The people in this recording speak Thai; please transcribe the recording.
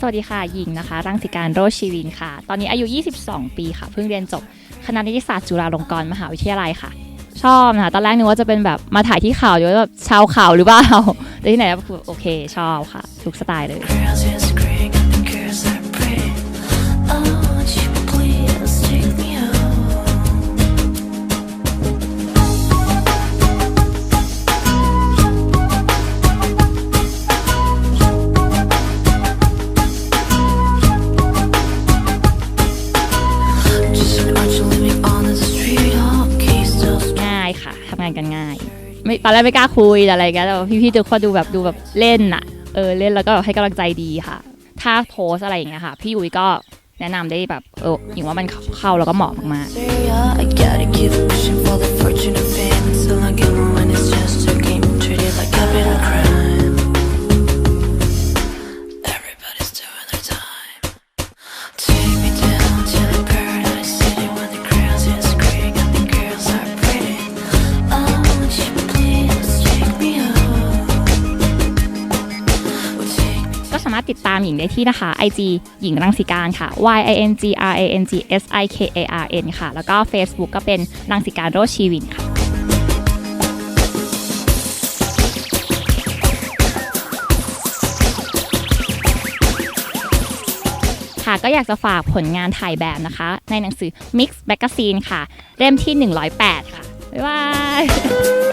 สวัสดีค่ะ หญิงนะคะ รังสิการโรชีวินค่ะ ตอนนี้อายุ 22 ปีค่ะ เพิ่งเรียนจบคณะนิติศาสตร์จุฬาลงกรณ์มหาวิทยาลัยค่ะ ชอบนะคะ ตอนแรกนึกว่าจะเป็นแบบมาถ่ายที่ข่าวอยู่ว่าแบบชาวข่าวหรือเปล่าแต่ที่ไหนก็โอเค ชอบค่ะ ทุกสไตล์เลยานกันง่าย ไม่ตอนแรกไม่กล้าคุยอะไรกันแต่ว่าพี่ๆทุกคนดูแบบดูแบบเล่นอะเออเล่นแล้วก็ให้กำลังใจดีค่ะ ถ้าโพสอะไรอย่างเงี้ยค่ะ พี่ยุ้ยก็แนะนำได้แบบเออหญิงว่ามันเข้าแล้วก็เหมาะมากๆารถติดตามหญิงได้ที่นะคะ IG หญิงรังสิการค่ะ Y I N G R A N G S I K A R N ค่ะ แล้วก็ Facebook ก็เป็นรังสิการโรชีวินค่ะค่ะก็อยากจะฝากผลงานถ่ายแบบนะคะ ในหนังสือ Mix Magazine ค่ะ เล่มที่ 108 ค่ะ บ๊ายบาย